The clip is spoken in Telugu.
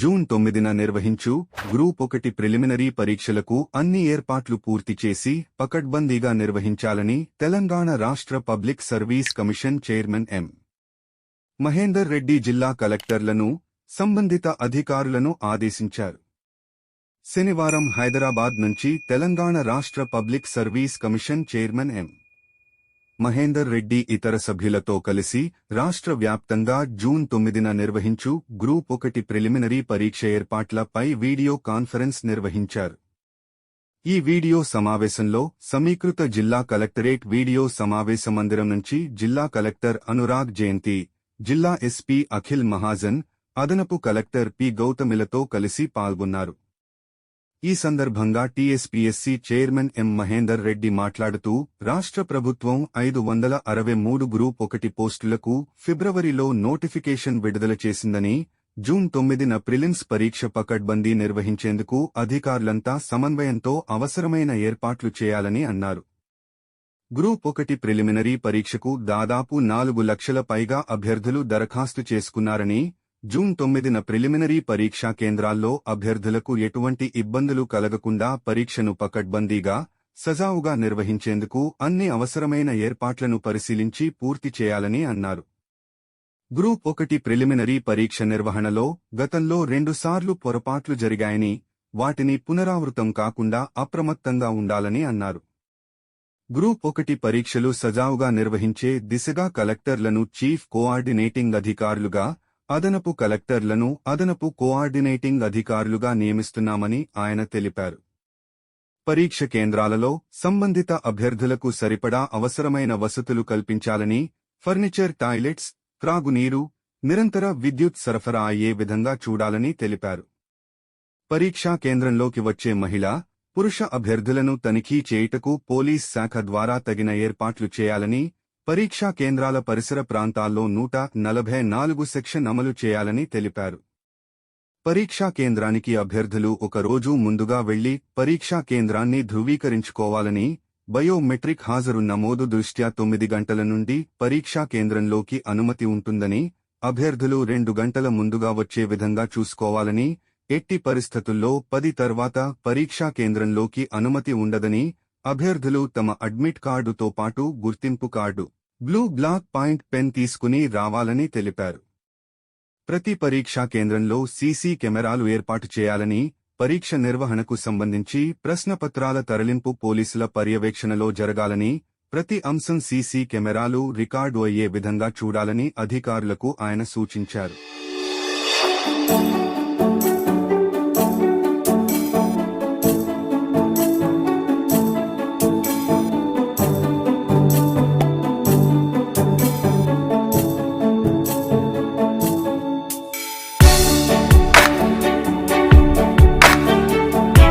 జూన్ తొమ్మిదిన నిర్వహించు గ్రూప్ ఒకటి ప్రిలిమినరీ పరీక్షలకు అన్ని ఏర్పాట్లు పూర్తి చేసి పకడ్బందీగా నిర్వహించాలని తెలంగాణ రాష్ట్ర public service commission chairman M. Mahender Reddy జిల్లా కలెక్టర్లను సంబంధిత అధికారులను ఆదేశించారు. శనివారం హైదరాబాద్ నుంచి తెలంగాణ రాష్ట్ర public service commission chairman M. Mahender Reddy ఇతర సభ్యులతో కలిసి రాష్ట్ర వ్యాప్తంగా జూన్ తొమ్మిదిన నిర్వహించు గ్రూప్ ఒకటి ప్రిలిమినరీ పరీక్ష ఏర్పాట్లపై వీడియో కాన్ఫరెన్స్ నిర్వహించారు. ఈ వీడియో సమావేశంలో సమీకృత జిల్లా కలెక్టరేట్ వీడియో సమావేశ మందిరం నుంచి జిల్లా కలెక్టర్ అనురాగ్ జయంతి జిల్లా ఎస్పీ అఖిల్ మహాజన్ అదనపు కలెక్టర్ పి గౌతమిలతో కలిసి పాల్గొన్నారు. ఈ సందర్భంగా TSPSC chairman M Mahender Reddy మాట్లాడుతూ రాష్ట్ర ప్రభుత్వం ఐదు వందల అరవై మూడు గ్రూప్ ఒకటి పోస్టులకు ఫిబ్రవరిలో నోటిఫికేషన్ విడుదల చేసిందని జూన్ తొమ్మిదిన ప్రిలిమ్స్ పరీక్ష పకడ్బందీ నిర్వహించేందుకు అధికారులంతా సమన్వయంతో అవసరమైన ఏర్పాట్లు చేయాలని అన్నారు. గ్రూప్ ఒకటి ప్రిలిమినరీ పరీక్షకు దాదాపు నాలుగు లక్షల పైగా అభ్యర్థులు దరఖాస్తు చేసుకున్నారని జూన్ తొమ్మిదిన ప్రిలిమినరీ పరీక్షా కేంద్రాల్లో అభ్యర్థులకు ఎటువంటి ఇబ్బందులు కలగకుండా పరీక్షను పకడ్బందీగా సజావుగా నిర్వహించేందుకు అన్ని అవసరమైన ఏర్పాట్లను పరిశీలించి పూర్తి చేయాలని అన్నారు. గ్రూప్ ఒకటి ప్రిలిమినరీ పరీక్ష నిర్వహణలో గతంలో రెండుసార్లు పొరపాట్లు జరిగాయని వాటిని పునరావృతం కాకుండా అప్రమత్తంగా ఉండాలని అన్నారు. గ్రూప్ ఒకటి పరీక్షలు సజావుగా నిర్వహించే దిశగా కలెక్టర్లను చీఫ్ కోఆర్డినేటింగ్ అధికారులుగా అదనపు కలెక్టర్లను అదనపు కోఆర్డినేటింగ్ అధికారులుగా నియమిస్తున్నామని ఆయన తెలిపారు. పరీక్ష కేంద్రాలలో సంబంధిత అభ్యర్థులకు సరిపడా అవసరమైన వసతులు కల్పించాలని ఫర్నిచర్ టాయిలెట్స్ త్రాగునీరు నిరంతర విద్యుత్ సరఫరా అయ్యే విధంగా చూడాలని తెలిపారు. పరీక్షా కేంద్రంలోకి వచ్చే మహిళ పురుష అభ్యర్థులను తనిఖీ చేయుటకు పోలీస్ శాఖ ద్వారా తగిన ఏర్పాట్లు చేయాలని పరీక్షా కేంద్రాల పరిసర ప్రాంతాల్లో నూట నలభై నాలుగు సెక్షన్ అమలు చేయాలని తెలిపారు. పరీక్షా కేంద్రానికి అభ్యర్థులు ఒక రోజు ముందుగా వెళ్ళి పరీక్షా కేంద్రాన్ని ధృవీకరించుకోవాలని బయోమెట్రిక్ హాజరు నమోదు దృష్ట్యా తొమ్మిది గంటల నుండి పరీక్షా కేంద్రంలోకి అనుమతి ఉంటుందని అభ్యర్థులు రెండు గంటల ముందుగా వచ్చే విధంగా చూసుకోవాలని ఎట్టి పరిస్థితుల్లో పది తర్వాత పరీక్షా కేంద్రంలోకి అనుమతి ఉండదని అభ్యర్థులు తమ అడ్మిట్ కార్డుతో పాటు గుర్తింపు card blue black point pen తీసుకుని రావాలని తెలిపారు. ప్రతి పరీక్షా కేంద్రంలో సీసీ కెమెరాలు ఏర్పాటు చేయాలని పరీక్ష నిర్వహణకు సంబంధించి ప్రశ్నపత్రాల తరలింపు పోలీసుల పర్యవేక్షణలో జరగాలని ప్రతి అంశం సీసీ కెమెరాలు రికార్డు అయ్యే విధంగా చూడాలని అధికారులకు ఆయన సూచించారు.